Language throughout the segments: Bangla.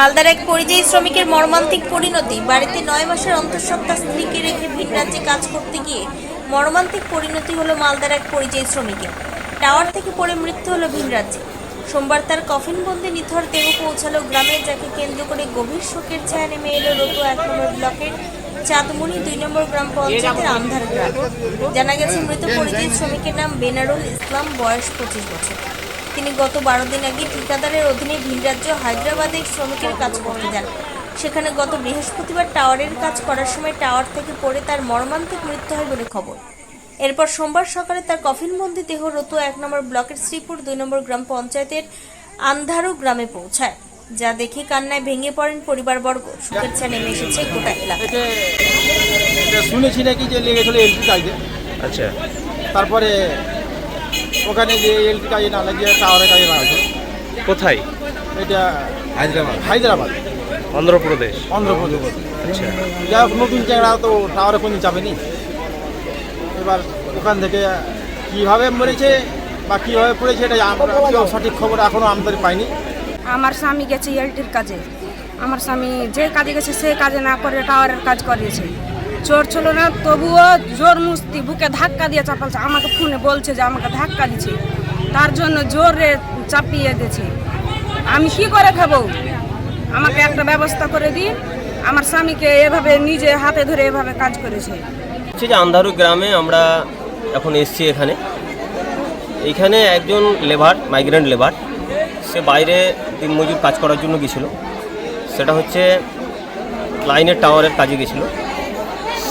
মালদার এক পরিযায়ী শ্রমিকের মর্মান্তিক পরিণতি। বাড়িতে নয় মাসের অন্তঃসত্ত্বা স্ত্রীকে রেখে ভিন রাজ্যে কাজ করতে গিয়ে মর্মান্তিক পরিণতি হলো মালদার এক পরিযায়ী শ্রমিকের। টাওয়ার থেকে পড়ে মৃত্যু হলো ভিন রাজ্যে। সোমবার তার কফিনবন্দি নিথর দেহ পৌঁছালো গ্রামে, যাকে কেন্দ্র করে গভীর শোকের ছায়া নেমে এলো রতু এক নম্বর ব্লকের চাঁদমণি দুই নম্বর গ্রাম পঞ্চায়েতের আমধার গ্রাম। জানা গেছে, মৃত পরিযায়ী শ্রমিকের নাম বেনারুল ইসলাম, বয়স পঁচিশ বছর। তিনি গত বারো দিন আগে ঠিকাদারের অধীনে ভিন রাজ্য হায়দ্রাবাদে শ্রমিকের কাজ করতে যান। সেখানে গত বৃহস্পতিবার টাওয়ারের কাজ করার সময় টাওয়ার থেকে পড়ে তার মর্মান্তিক মৃত্যু হয় বলে খবর। এরপর সোমবার সকালে তার কফিনবন্দি দেহ রতু এক নম্বর ব্লকের শ্রীপুর দুই নম্বর গ্রাম পঞ্চায়েতের আন্ধারু গ্রামে পৌঁছায় যা দেখে কান্নায় ভেঙে পড়েন পরিবারবর্গ। শুভেচ্ছা নেমে এসেছে গোটা এটা শুনেছি নাকি যে লেগেছিল এলটি কাজে। আচ্ছা। তারপরে ওখানে যে এলটি কাজে না লাগিয়ে টাওয়ারের কাজে লাগাতো কোথায়? এটা হায়দ্রাবাদ। হায়দ্রাবাদ। অন্ধ্রপ্রদেশ। অন্ধ্রপ্রদেশ। আচ্ছা। যা হোক, নতুন চ্যাংড়া তো টাওয়ারে কোনো যাবেনি এবার ওখান থেকে কীভাবে মরেছে বা কীভাবে পড়েছে এটা আমরা সঠিক খবর এখনও আমাদের পাইনি। আমার স্বামী গেছে এলটির কাজে। আমার স্বামী যে কাজে গেছে সে কাজে না করে টাওয়ারের কাজ করিয়েছে। চোর ছিল না, তবুও জোর মুস্তি, বুকে ধাক্কা দিয়ে চাপালছে। আমাকে ফোনে বলছে যে আমাকে ধাক্কা দিচ্ছে। তার জন্য জোরে চাপিয়ে দিয়েছে আমি কি করে খাব? আমাকে একটা ব্যবস্থা করে দিন। আমার স্বামীকে এভাবে নিজে হাতে ধরে এভাবে কাজ করেছে। হচ্ছে যে আন্ধারু গ্রামে আমরা এখন এসছি এখানে। এখানে একজন লেবার মাইগ্রেন্ট লেবার সে বাইরে দিনমজুর কাজ করার জন্য গেছিল। সেটা হচ্ছে লাইনের টাওয়ারের কাজে গেছিল।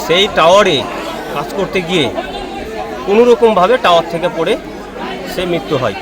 সেই টাওয়ারে কাজ করতে গিয়ে কোনোরকমভাবে টাওয়ার থেকে পড়ে সে মৃত্যু হয়।